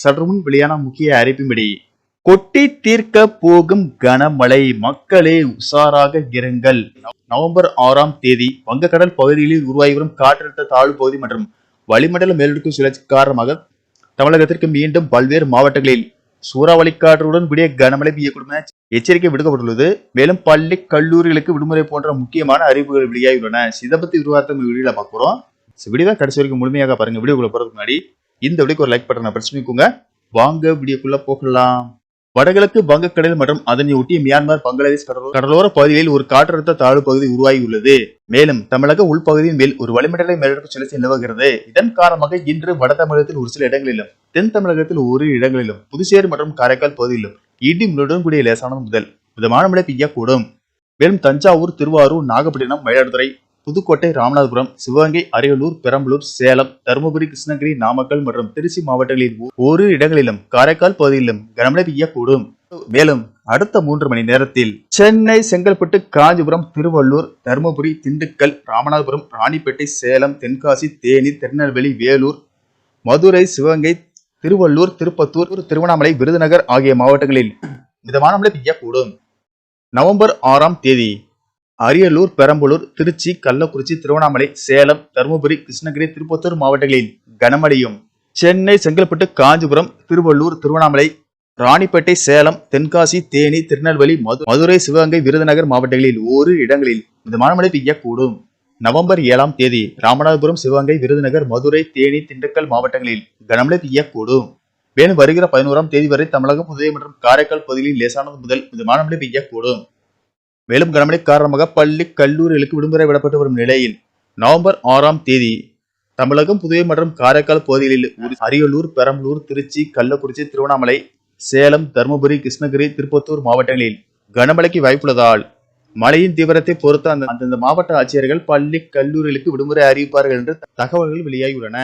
சற்றுமுன் வெளியான முக்கிய அறிவிப்பின்படி கொட்டி தீர்க்க போகும் கனமழை மக்களே உஷாராக இருங்கள். நவம்பர் ஆறாம் தேதி வங்கக்கடல் பகுதிகளில் உருவாகி வரும் காற்றழுத்த தாழ்வு பகுதி மற்றும் வளிமண்டல மேலடுக்கு சுழற்சி காரணமாக தமிழகத்திற்கு மீண்டும் பல்வேறு மாவட்டங்களில் சூறாவளி காற்றுடன் கூடிய கனமழை பெய்யக்கூடும் என எச்சரிக்கை விடுக்கப்பட்டுள்ளது. மேலும் பள்ளி கல்லூரிகளுக்கு விடுமுறை போன்ற முக்கியமான அறிவிப்புகள் வெளியாகியுள்ளன. இதை பத்தி விரிவார்த்தம் வீடியோல பார்க்குறோம் வீடியோ கடைசி வரைக்கும் முழுமையாக பாருங்க. வீடியோக்குள்ள போறதுக்கு முன்னாடி இந்த வீடியோக்கு ஒரு லைக் பட்டனை பிரச்சனை பண்ணிக்கோங்க. வாங்க வீடியோக்குள்ள போகலாம். வடகிழக்கு வங்கக்கடல் மற்றும் அதனை ஒட்டிய மியான்மர் பங்களாதேஷ் கடலோர கடலோர பகுதிகளில் ஒரு காற்றழுத்த தாழ்வு பகுதி உருவாகியுள்ளது. மேலும் தமிழக உள்பகுதியின் மேல் ஒரு வளிமண்டல மேலடுக்கு சுழற்சி நிலவுகிறது. இதன் காரணமாக இன்று வட தமிழகத்தில் ஒரு சில இடங்களிலும் தென் தமிழகத்தில் ஒரு இடங்களிலும் புதுச்சேரி மற்றும் காரைக்கால் பகுதியிலும் இடி முழுடன் கூடிய லேசானது முதல். மிதமான மழை பெய்யக்கூடும். மேலும் தஞ்சாவூர் திருவாரூர் நாகப்பட்டினம் மயிலாடுதுறை புதுக்கோட்டை ராமநாதபுரம் சிவகங்கை அரியலூர் பெரம்பலூர் சேலம் தருமபுரி கிருஷ்ணகிரி நாமக்கல் மற்றும் திருச்சி மாவட்டங்களில் ஒரு இடங்களிலும் காரைக்கால் பகுதியிலும் கனமழை பெய்யக்கூடும். மேலும் அடுத்த மூன்று மணி நேரத்தில் சென்னை செங்கல்பட்டு காஞ்சிபுரம் திருவள்ளூர் தருமபுரி திண்டுக்கல் ராமநாதபுரம் ராணிப்பேட்டை சேலம் தென்காசி தேனி திருநெல்வேலி வேலூர் மதுரை சிவகங்கை திருவள்ளூர் திருப்பத்தூர் திருவண்ணாமலை விருதுநகர் ஆகிய மாவட்டங்களில் மிதமான மழை பெய்யக்கூடும். நவம்பர் ஆறாம் தேதி அரியலூர் பெரம்பலூர் திருச்சி கள்ளக்குறிச்சி திருவண்ணாமலை சேலம் தருமபுரி கிருஷ்ணகிரி திருப்பத்தூர் மாவட்டங்களில் கனமழையும். சென்னை செங்கல்பட்டு காஞ்சிபுரம் திருவள்ளூர் திருவண்ணாமலை ராணிப்பேட்டை சேலம் தென்காசி தேனி திருநெல்வேலி மது மதுரை சிவகங்கை விருதுநகர் மாவட்டங்களில் ஓரிரு இடங்களில் மிதமான மழை பெய்யக்கூடும். நவம்பர் ஏழாம் தேதி ராமநாதபுரம் சிவகங்கை விருதுநகர் மதுரை தேனி திண்டுக்கல் மாவட்டங்களில் கனமழை பெய்யக்கூடும். மேலும் வருகிற பதினோராம் தேதி வரை தமிழகம் புதுவை மற்றும் காரைக்கால் பகுதிகளில் லேசானது முதல் மிதமான மழை பெய்யக்கூடும். மேலும் கனமழை காரணமாக பள்ளி கல்லூரிகளுக்கு விடுமுறை விடப்பட்டு வரும் நிலையில் நவம்பர் ஆறாம் தேதி தமிழகம் புதுவை மற்றும் காரைக்கால் பகுதிகளில் அரியலூர் பெரம்பலூர் திருச்சி கள்ளக்குறிச்சி திருவண்ணாமலை சேலம் தருமபுரி கிருஷ்ணகிரி திருப்பத்தூர் மாவட்டங்களில் கனமழைக்கு வாய்ப்புள்ளதால் மழையின் தீவிரத்தை பொறுத்து அந்த அந்தந்த மாவட்ட ஆட்சியர்கள் பள்ளி கல்லூரிகளுக்கு விடுமுறை அறிவிப்பார்கள் என்று தகவல்கள் வெளியாகியுள்ளன.